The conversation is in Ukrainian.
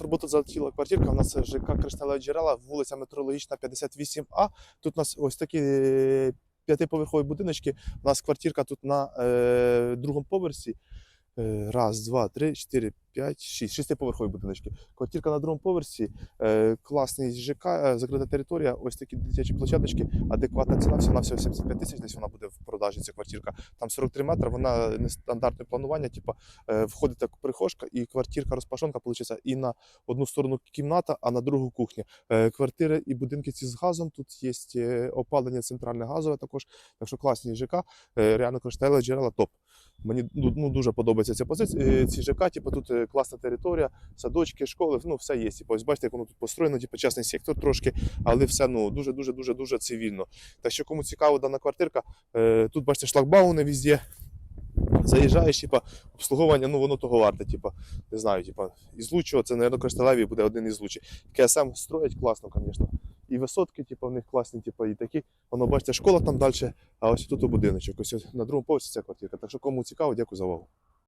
нас роботу залетіла квартирка. У нас ЖК Кришталеві джерела, вулиця Метрологічна, 58А. Тут у нас ось такі е, п'ятиповерхові будиночки. У нас квартирка тут на е, другому поверсі. Е, Раз, два, три, чотири, п'ять, шість. Шестиповерхові будиночки. Квартирка на другому поверсі, е, класний ЖК, е, закрита територія, ось такі дитячі площадочки, адекватна ціна, всього на всього 75 тисяч, десь вона буде в продажі, ця квартирка. Там 43 метри, вона нестандартне планування, типу, входить прихожка і квартирка розпашонка, виходить, і на одну сторону кімната, а на другу кухня. Квартири і будинки ці з газом, тут є опалення центральне газове також, так що класні ЖК, реально кришталеві джерела топ. Мені ну, ну, дуже подобається ця позиція. е, Ці ЖК, типу, тут е, класна територія, садочки, школи, ну все є. Типу, ось бачите, як воно тут построєно, типу, частний сектор трошки, але все ну дуже дуже дуже цивільно. Так що кому цікаво дана квартирка, е, тут бачите шлагбауни везде. Заїжджаєш, типа, обслуговування, ну воно того варте, типа, не знаю, типа, із лучшого, це, наверное, Кришталеві буде один із лучших. КСМ строять класно, звісно. І висотки, типу, в них класні, типу, і такі. Воно, бачите, школа там далі, а ось тут у будиночок. Ось на другому поверсі ця квартирка. Так що кому цікаво, дякую за увагу.